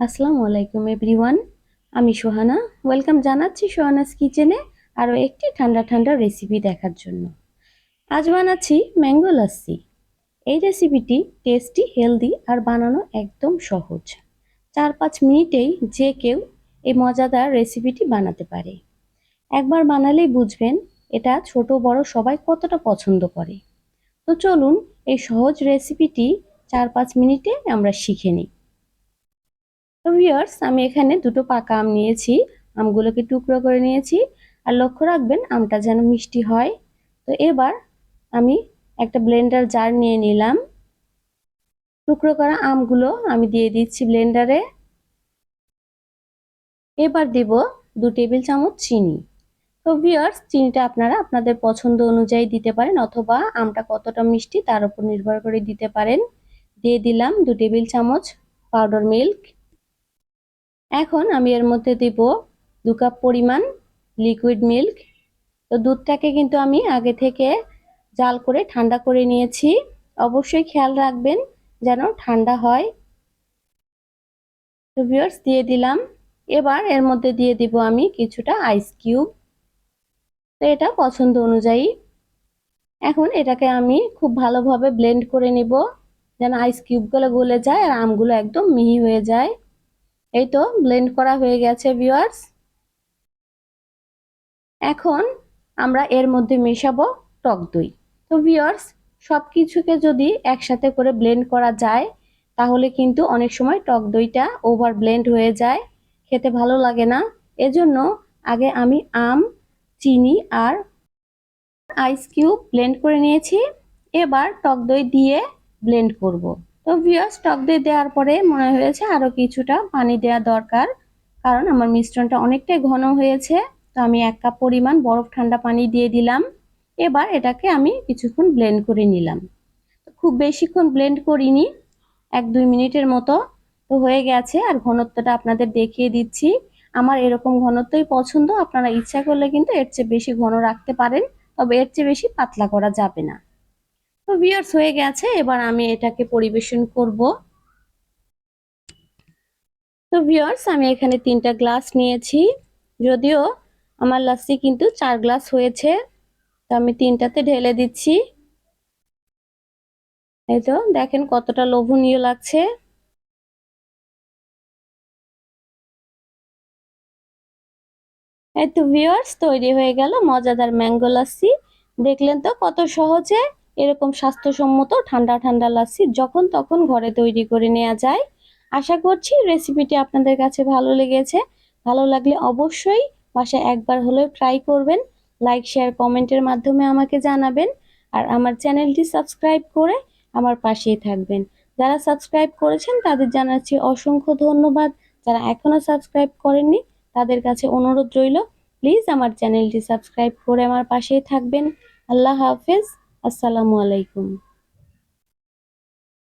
আসসালামু আলাইকুম এভরিওয়ান, আমি সোহানা। ওয়েলকাম জানাচ্ছি সোহানাস কিচেনে আরও একটি ঠান্ডা ঠান্ডা রেসিপি দেখার জন্য। আজ বানাচ্ছি ম্যাঙ্গো লাস্সি এই রেসিপিটি টেস্টি, হেলদি আর বানানো একদম সহজ। চার পাঁচ মিনিটেই যে কেউ এই মজাদার রেসিপিটি বানাতে পারে। একবার বানালেই বুঝবেন এটা ছোট, বড় সবাই কতটা পছন্দ করে। তো চলুন এই সহজ রেসিপিটি চার পাঁচ মিনিটে আমরা শিখে নিই। তো ভিউয়ার্স আমি এখানে দুটো পাকা আম নিয়েছি। আমগুলোকে টুকরো করে নিয়েছি। আর লক্ষ্য রাখবেন, আমটা যেন মিষ্টি হয়। তো এবার আমি একটা ব্লেন্ডার জার নিয়ে নিলাম। টুকরো করা আমগুলো আমি দিয়ে দিচ্ছি ব্লেন্ডারে এবার দেব দু টেবিল চামচ চিনি। তো ভিউয়ার্স চিনিটা আপনারা আপনাদের পছন্দ অনুযায়ী দিতে পারেন অথবা আমটা কতটা মিষ্টি তার উপর নির্ভর করে দিতে পারেন। দিয়ে দিলাম দু টেবিল চামচ পাউডার মিল্ক এখন আমি এর মধ্যে দিব দু কাপ পরিমাণ লিকুইড মিল্ক তো দুধটাকে কিন্তু আমি আগে থেকে জাল করে ঠান্ডা করে নিয়েছি। অবশ্যই খেয়াল রাখবেন যেন ঠান্ডা হয়। তো ভিউয়ার্স দিয়ে দিলাম। এবার এর মধ্যে দিয়ে দিব আমি কিছুটা আইস কিউব তো এটা পছন্দ অনুযায়ী। এখন এটাকে আমি খুব ভালোভাবে ব্লেন্ড করে নিব। যেন আইস কিউবগুলো গলে যায় আর আমগুলো একদম মিহি হয়ে যায়। এই তো ব্লেন্ড করা হয়ে গেছে ভিউয়ার্স এখন আমরা এর মধ্যে মেশাবো টক দই। তো ভিউয়ার্স সব কিছুকে যদি একসাথে করে ব্লেন্ড করা যায়, তাহলে কিন্তু অনেক সময় টক দইটা ওভার ব্লেন্ড হয়ে যায়। খেতে ভালো লাগে না। এজন্য আগে আমি আম, চিনি আর আইস কিউব ব্লেন্ড করে নিয়েছি। এবার টক দই দিয়ে ব্লেন্ড করব। তো ভিওস টক দই দেওয়ার পরে মনে হয়েছে আরও কিছুটা পানি দেওয়া দরকার। কারণ আমার মিশ্রণটা অনেকটাই ঘন হয়েছে, তো আমি এক কাপ পরিমাণ বরফ ঠান্ডা পানি দিয়ে দিলাম। এবার এটাকে আমি কিছুক্ষণ ব্লেন্ড করে নিলাম। খুব বেশিক্ষণ ব্লেন্ড করিনি, এক দুই মিনিটের মতো। তো হয়ে গেছে, আর ঘনত্বটা আপনাদের দেখিয়ে দিচ্ছি। আমার এরকম ঘনত্বই পছন্দ, আপনারা ইচ্ছা করলে কিন্তু এর চেয়ে বেশি ঘন রাখতে পারেন, তবে এর চেয়ে বেশি পাতলা করা যাবে না। তো বিয়ার্স হয়ে গেছে, এবার আমি এটাকে পরিবেশন করব। তো ভিওর্স আমি এখানে তিনটা গ্লাস নিয়েছি। যদিও আমার লাস্সি কিন্তু চার গ্লাস হয়েছে, তো আমি তিনটাতে ঢেলে দিচ্ছি। এই তো, দেখেন কতটা লোভনীয় লাগছে। এই তো ভিওর্স তৈরি হয়ে গেল মজাদার ম্যাঙ্গো লাস্সি দেখলেন তো কত সহজে? এরকম স্বাস্থ্যসম্মত ঠান্ডা ঠান্ডা লাস্সি যখন তখন ঘরে তৈরি করে নেওয়া যায়। আশা করছি রেসিপিটি আপনাদের কাছে ভালো লেগেছে। ভালো লাগলে অবশ্যই বাসায় একবার হলেও ট্রাই করবেন। লাইক শেয়ার কমেন্টের মাধ্যমে আমাকে জানাবেন। আর আমার চ্যানেলটি সাবস্ক্রাইব করে আমার পাশেই থাকবেন। যারা সাবস্ক্রাইব করেছেন তাদের জানাচ্ছি অসংখ্য ধন্যবাদ। যারা এখনও সাবস্ক্রাইব করেননি তাদের কাছে অনুরোধ রইল প্লিজ আমার চ্যানেলটি সাবস্ক্রাইব করে আমার পাশেই থাকবেন। আল্লাহ হাফেজ। আসসালামু আলাইকুম।